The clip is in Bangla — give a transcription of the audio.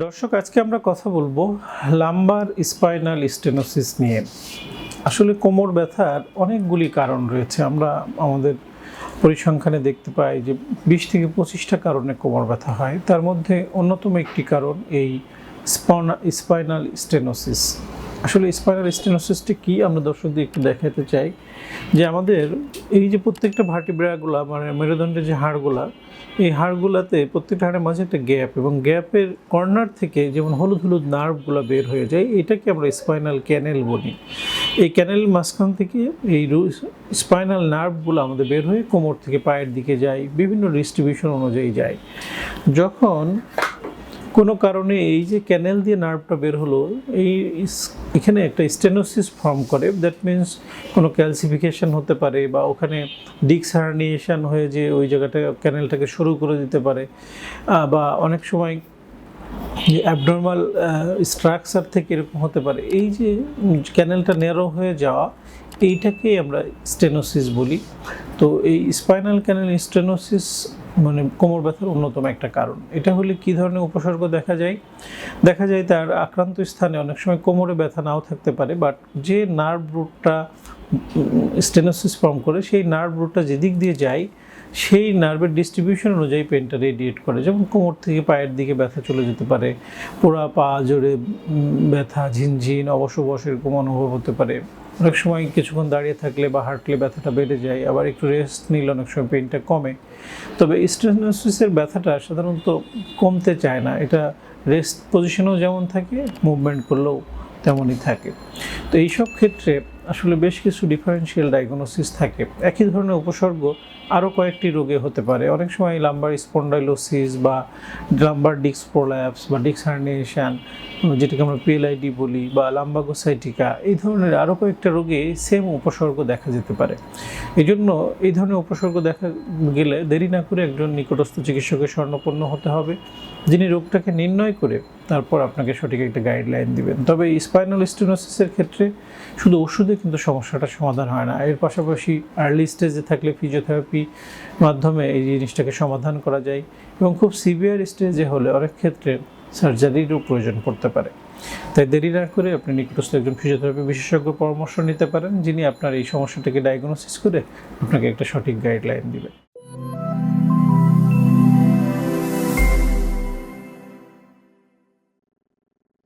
দর্শক, আজকে আমরা কথা বলব লাম্বার স্পাইনাল স্টেনোসিস নিয়ে। আসলে কোমর ব্যথার অনেকগুলি কারণ রয়েছে। আমরা আমাদের পরিসংখ্যানে দেখতে পাই যে বিশ থেকে পঁচিশটা কারণে কোমর ব্যথা হয়। তার মধ্যে অন্যতম একটি কারণ এই স্পাইনাল স্টেনোসিস। আসলে স্পাইনাল স্টেনোসিসটি কি আমরা দর্শকদের একটু দেখাতে চাই? যে আমাদের এই যে প্রত্যেকটা ভার্টিব্রাগুলা মানে মেরুদণ্ডের যে হাড়গুলা, এই হাড়গুলাতে প্রত্যেকটা হাড়ের মাঝে একটা গ্যাপ এবং গ্যাপের কর্নার থেকে যেমন হলুদ হলুদ নার্ভগুলো বের হয়ে যায়, এটাকে আমরা স্পাইনাল ক্যানেল বলি। এই ক্যানেল মাঝখান থেকে এই স্পাইনাল নার্ভগুলো আমাদের বের হয়ে কোমর থেকে পায়ের দিকে যায়, বিভিন্ন ডিস্ট্রিবিউশন অনুযায়ী যায়। যখন কোনো কারণে এই যে ক্যানেল দিয়ে নার্ভটা বের হলো, এই এখানে একটা স্টেনোসিস ফর্ম করে। দ্যাট মিন্স কোনো ক্যালসিফিকেশন হতে পারে বা ওখানে ডিক্স হার্নিয়েশন হয়ে যে ওই জায়গাটা ক্যানেলটাকে শুরু করে দিতে পারে। বা অনেক সময় যে অ্যাবনর্মাল স্ট্রাকচার থেকে এরকম হতে পারে। এই যে ক্যানেলটা ন্যারো হয়ে যাওয়া, এইটাকেই আমরা স্টেনোসিস বলি। তো এই স্পাইনাল ক্যানেল স্টেনোসিস মানে কোমর ব্যথার অন্যতম একটা কারণ। এটা হলে কী ধরনের উপসর্গ দেখা যায়? দেখা যায় তার আক্রান্ত স্থানে অনেক সময় কোমরে ব্যথা নাও থাকতে পারে বাট যে নার্ভ রুটটা স্টেনোসিস ফর্ম করে, সেই নার্ভ রুটটা যেদিক দিয়ে যায়, সেই নার্ভের ডিস্ট্রিবিউশন অনুযায়ী পেনটা রেডিয়েট করে। যেমন কোমর থেকে পায়ের দিকে ব্যথা চলে যেতে পারে পোড়া পা জোরে ব্যথা, ঝিনঝিন অবশ্য বসে এরকম অনুভব হতে পারে। অনেক সময় কিছুক্ষণ দাঁড়িয়ে থাকলে বা হাঁটলে ব্যথাটা বেড়ে যায়, আবার একটু রেস্ট নিলে অনেক সময় পেনটা কমে। তবে স্টেনোসিসের ব্যথাটা সাধারণত কমতে চায় না। এটা রেস্ট পজিশনেও যেমন থাকে, মুভমেন্ট করলেও তেমনই থাকে। তো এইসব ক্ষেত্রে আসলে বেশ কিছু ডিফারেন্সিয়াল ডায়াগনোসিস থাকে। একই ধরনের উপসর্গ আরও কয়েকটি রোগে হতে পারে। অনেক সময় লাম্বার স্পন্ডাইলোসিস বা লাম্বার ডিক্স প্রোল্যাপস বা ডিক্স হার্নিয়েশন যেটাকে আমরা পিএলআইডি বলি বা লাম্বাগোসাইটিকা এই ধরনের আরও কয়েকটা রোগে সেম উপসর্গ দেখা যেতে পারে। এই জন্য এই ধরনের উপসর্গ দেখা গেলে দেরি না করে একজন নিকটস্থ চিকিৎসকের স্বর্ণপন্ন হতে হবে, যিনি রোগটাকে নির্ণয় করে তারপর আপনাকে সঠিক একটা গাইডলাইন দিবেন। তবে স্পাইনাল স্টেনোসিসের ক্ষেত্রে শুধু ওষুধে কিন্তু সমস্যাটা সমাধান হয় না। এর পাশাপাশি আর্লি স্টেজে থাকলে ফিজিওথেরাপি মাধ্যমে এই জিনিসটাকে সমাধান করা যায় এবং খুব সিভিয়ার স্টেজে হলে অনেক ক্ষেত্রে সার্জারিরও প্রয়োজন পড়তে পারে। তাই দেরি না করে আপনি নিকটস্থ একজন ফিজিওথেরাপি বিশেষজ্ঞ পরামর্শ নিতে পারেন, যিনি আপনার এই সমস্যাটাকে ডায়াগনোসিস করে আপনাকে একটা সঠিক গাইডলাইন দিবেন।